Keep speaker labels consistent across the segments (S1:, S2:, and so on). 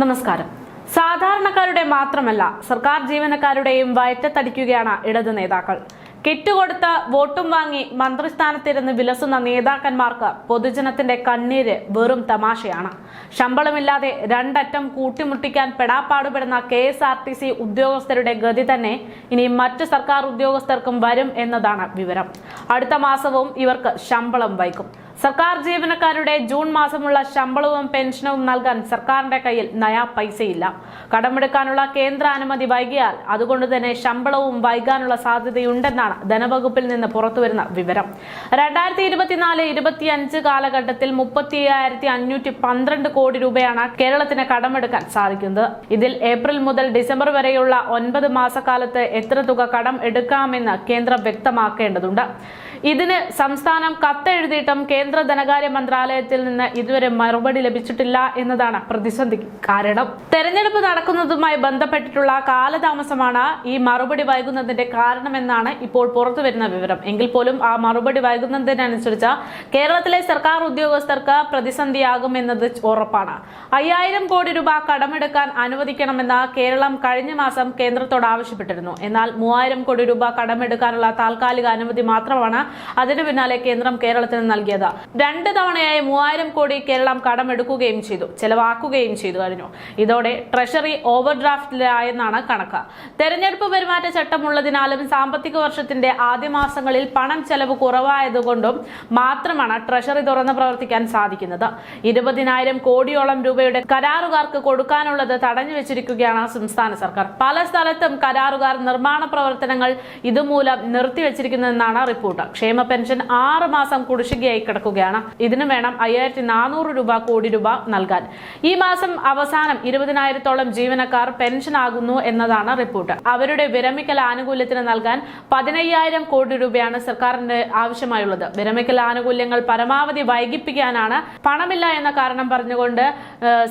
S1: നമസ്കാരം. സാധാരണക്കാരുടെ മാത്രമല്ല സർക്കാർ ജീവനക്കാരുടെയും വയറ്റത്തടിക്കുകയാണ് ഇടത് നേതാക്കൾ. കെട്ടുകൊടുത്ത് കൊടുത്ത് വോട്ടും വാങ്ങി മന്ത്രിസ്ഥാനത്തിരുന്ന് വിലസുന്ന നേതാക്കന്മാർക്ക് പൊതുജനത്തിന്റെ കണ്ണീര് വെറും തമാശയാണ്. ശമ്പളമില്ലാതെ രണ്ടറ്റം കൂട്ടിമുട്ടിക്കാൻ പെടാപ്പാടുപെടുന്ന K S R T C ഉദ്യോഗസ്ഥരുടെ ഗതി തന്നെ ഇനി മറ്റ് സർക്കാർ ഉദ്യോഗസ്ഥർക്കും വരും എന്നതാണ് വിവരം. അടുത്ത മാസവും ഇവർക്ക് ശമ്പളം വൈകും സർക്കാർ ജീവനക്കാരുടെ ജൂൺ മാസമുള്ള ശമ്പളവും പെൻഷനും നൽകാൻ സർക്കാരിന്റെ കയ്യിൽ നയാ പൈസയില്ല. കടമെടുക്കാനുള്ള കേന്ദ്ര അനുമതി വൈകിയാൽ അതുകൊണ്ട് തന്നെ ശമ്പളവും വൈകാനുള്ള സാധ്യതയുണ്ടെന്നാണ് ധനവകുപ്പിൽ നിന്ന് പുറത്തുവരുന്ന വിവരം. രണ്ടായിരത്തി ഇരുപത്തിനാല് ഇരുപത്തിയഞ്ച് കാലഘട്ടത്തിൽ മുപ്പത്തി അയ്യായിരത്തി അഞ്ഞൂറ്റി പന്ത്രണ്ട് കോടി രൂപയാണ് കേരളത്തിന് കടമെടുക്കാൻ സാധിക്കുന്നത്. ഇതിൽ ഏപ്രിൽ മുതൽ ഡിസംബർ വരെയുള്ള ഒൻപത് മാസക്കാലത്ത് എത്ര തുക കടം എടുക്കാമെന്ന് കേന്ദ്രം വ്യക്തമാക്കേണ്ടതുണ്ട്. ഇതിന് സംസ്ഥാനം കത്തെഴുതിയിട്ടും കേന്ദ്ര ധനകാര്യ മന്ത്രാലയത്തിൽ നിന്ന് ഇതുവരെ മറുപടി ലഭിച്ചിട്ടില്ല എന്നതാണ് പ്രതിസന്ധി കാരണം. തെരഞ്ഞെടുപ്പ് നടക്കുന്നതുമായി ബന്ധപ്പെട്ടിട്ടുള്ള കാലതാമസമാണ് ഈ മറുപടി വൈകുന്നതിന്റെ കാരണമെന്നാണ് ഇപ്പോൾ പുറത്തുവരുന്ന വിവരം. എങ്കിൽ പോലും ആ മറുപടി വൈകുന്നതിനനുസരിച്ച് കേരളത്തിലെ സർക്കാർ ഉദ്യോഗസ്ഥർക്ക് പ്രതിസന്ധിയാകുമെന്നത് ഉറപ്പാണ്. അയ്യായിരം കോടി രൂപ കടമെടുക്കാൻ അനുവദിക്കണമെന്ന് കേരളം കഴിഞ്ഞ മാസം കേന്ദ്രത്തോട് ആവശ്യപ്പെട്ടിരുന്നു. എന്നാൽ മൂവായിരം കോടി രൂപ കടമെടുക്കാനുള്ള താൽക്കാലിക അനുമതി മാത്രമാണ് അതിനു പിന്നാലെ കേന്ദ്രം കേരളത്തിന് നൽകിയത്. രണ്ട് തവണയായി മൂവായിരം കോടി കേരളം കടമെടുക്കുകയും ചെയ്തു ചെലവാക്കുകയും ചെയ്തു കഴിഞ്ഞു ഇതോടെ ട്രഷറി ഓവർ ഡ്രാഫ്റ്റിലായെന്നാണ് കണക്ക്. തെരഞ്ഞെടുപ്പ് പെരുമാറ്റ ചട്ടമുള്ളതിനാലും സാമ്പത്തിക വർഷത്തിന്റെ ആദ്യ മാസങ്ങളിൽ പണം ചെലവ് കുറവായതുകൊണ്ടും മാത്രമാണ് ട്രഷറി തുറന്ന് പ്രവർത്തിക്കാൻ സാധിക്കുന്നത്. ഇരുപതിനായിരം കോടിയോളം രൂപയുടെ കരാറുകാർക്ക് കൊടുക്കാനുള്ളത് തടഞ്ഞു വെച്ചിരിക്കുകയാണ് സംസ്ഥാന സർക്കാർ. പല സ്ഥലത്തും കരാറുകാർ നിർമ്മാണ പ്രവർത്തനങ്ങൾ ഇതുമൂലം നിർത്തിവെച്ചിരിക്കുന്നതെന്നാണ് റിപ്പോർട്ട്. ക്ഷേമ പെൻഷൻ ആറ് മാസം കുടിശ്ശികയായി കിടക്കുകയാണ് ഇതിനു വേണം അയ്യായിരത്തി നാനൂറ് രൂപ കോടി രൂപ നൽകാൻ. ഈ മാസം അവസാനം ഇരുപതിനായിരത്തോളം ജീവനക്കാർ പെൻഷൻ ആകുന്നു എന്നതാണ് റിപ്പോർട്ട്. അവരുടെ വിരമിക്കൽ ആനുകൂല്യത്തിന് നൽകാൻ പതിനയ്യായിരം കോടി രൂപയാണ് സർക്കാരിന്റെ ആവശ്യമായുള്ളത്. വിരമിക്കൽ ആനുകൂല്യങ്ങൾ പരമാവധി വൈകിപ്പിക്കാനാണ് പണമില്ല എന്ന കാരണം പറഞ്ഞുകൊണ്ട്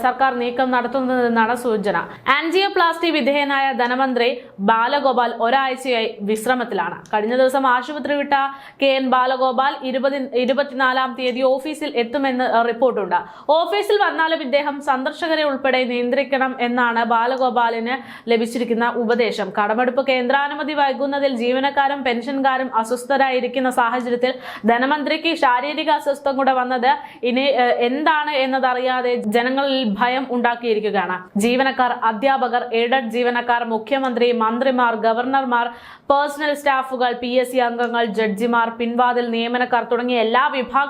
S1: സർക്കാർ നീക്കം നടത്തുന്നതെന്നാണ് സൂചന. ആൻജിയോപ്ലാസ്റ്റി വിധേയനായ ധനമന്ത്രി ബാലഗോപാൽ ഒരാഴ്ചയായി വിശ്രമത്തിലാണ്. കഴിഞ്ഞ ദിവസം ആശുപത്രി വിട്ട കെ എൻ ബാലഗോപാൽ ഇരുപതി ഇരുപത്തിനാലാം തീയതി ഓഫീസിൽ എത്തുമെന്ന് റിപ്പോർട്ടുണ്ട്. ഓഫീസിൽ വന്നാലും ഇദ്ദേഹം സന്ദർശകരെ ഉൾപ്പെടെ നിയന്ത്രിക്കണം എന്നാണ് ബാലഗോപാലിന് ലഭിച്ചിരിക്കുന്ന ഉപദേശം. കടമെടുപ്പ് കേന്ദ്രാനുമതി വൈകുന്നതിൽ ജീവനക്കാരും പെൻഷൻകാരും അസ്വസ്ഥരായിരിക്കുന്ന സാഹചര്യത്തിൽ ധനമന്ത്രിക്ക് ശാരീരിക അസ്വസ്ഥം കൂടെ വന്നത് ഇനി എന്താണ് എന്നതറിയാതെ ജനങ്ങളിൽ ഭയം ഉണ്ടാക്കിയിരിക്കുകയാണ്. ജീവനക്കാർ അധ്യാപകർ എയ്ഡഡ് ജീവനക്കാർ മുഖ്യമന്ത്രി മന്ത്രിമാർ ഗവർണർമാർ പേഴ്സണൽ സ്റ്റാഫുകൾ പി അംഗങ്ങൾ ജഡ്ജിമാർ പിൻവാതിൽ നിയമനക്കാർ തുടങ്ങിയ എല്ലാ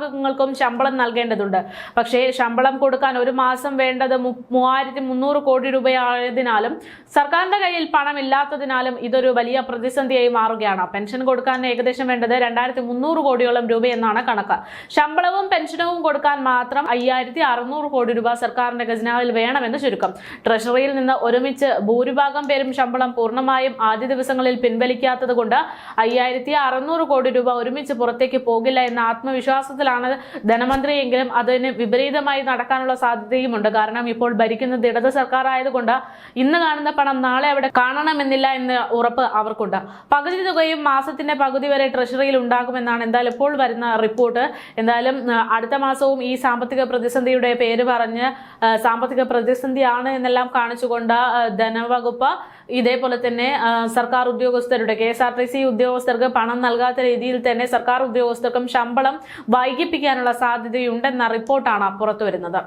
S1: വിഭാഗങ്ങൾക്കും ശമ്പളം നൽകേണ്ടതുണ്ട്. പക്ഷേ ശമ്പളം കൊടുക്കാൻ ഒരു മാസം വേണ്ടത് മൂവായിരത്തി മുന്നൂറ് കോടി രൂപയായതിനാലും സർക്കാരിന്റെ കയ്യിൽ പണമില്ലാത്തതിനാലും ഇതൊരു വലിയ പ്രതിസന്ധിയായി മാറുകയാണ്. പെൻഷൻ കൊടുക്കാൻ ഏകദേശം വേണ്ടത് രണ്ടായിരത്തി മുന്നൂറ് കോടിയോളം രൂപയെന്നാണ് കണക്ക്. ശമ്പളവും പെൻഷനും കൊടുക്കാൻ മാത്രം അയ്യായിരത്തി അറുന്നൂറ് കോടി രൂപ സർക്കാരിന്റെ ഖജനാവിൽ വേണമെന്ന് ചുരുക്കം. ട്രഷറിയിൽ നിന്ന് ഒരുമിച്ച് ഭൂരിഭാഗം പേരും ശമ്പളം പൂർണമായും ആദ്യ ദിവസങ്ങളിൽ പിൻവലിക്കാത്തത് കൊണ്ട് അയ്യായിരത്തി അറുന്നൂറ് കോടി രൂപ ഒരുമിച്ച് പുറത്തേക്ക് പോകില്ല എന്ന ആത്മവിശ്വാസത്തിലാണ് ധനമന്ത്രിയെങ്കിലും അതിന് വിപരീതമായി നടക്കാനുള്ള സാധ്യതയുമുണ്ട്. കാരണം ഇപ്പോൾ ഭരിക്കുന്നത് ഇടത് സർക്കാർ ആയതുകൊണ്ട് ഇന്ന് കാണുന്ന പണം നാളെ അവിടെ കാണണമെന്നില്ല എന്ന ഉറപ്പ് അവർക്കുണ്ട്. പകുതി തുകയും മാസത്തിന്റെ പകുതി വരെ ട്രഷറിയിൽ ഉണ്ടാകുമെന്നാണ് എന്തായാലും ഇപ്പോൾ വരുന്ന റിപ്പോർട്ട്. എന്തായാലും അടുത്ത മാസവും ഈ സാമ്പത്തിക പ്രതിസന്ധിയുടെ പേര് പറഞ്ഞ് സാമ്പത്തിക പ്രതിസന്ധിയാണ് എന്നെല്ലാം കാണിച്ചുകൊണ്ട് ധനവകുപ്പ് ഇതേപോലെ തന്നെ സർക്കാർ ഉദ്യോഗസ്ഥരുടെ K S R T C ഉദ്യോഗസ്ഥർക്ക് പണം നൽകാത്ത രീതിയിൽ തന്നെ സർക്കാർ ഉദ്യോഗസ്ഥർക്കും ശമ്പളം വൈകിപ്പിക്കാനുള്ള സാധ്യതയുണ്ടെന്ന റിപ്പോർട്ടാണ് പുറത്തുവരുന്നത്.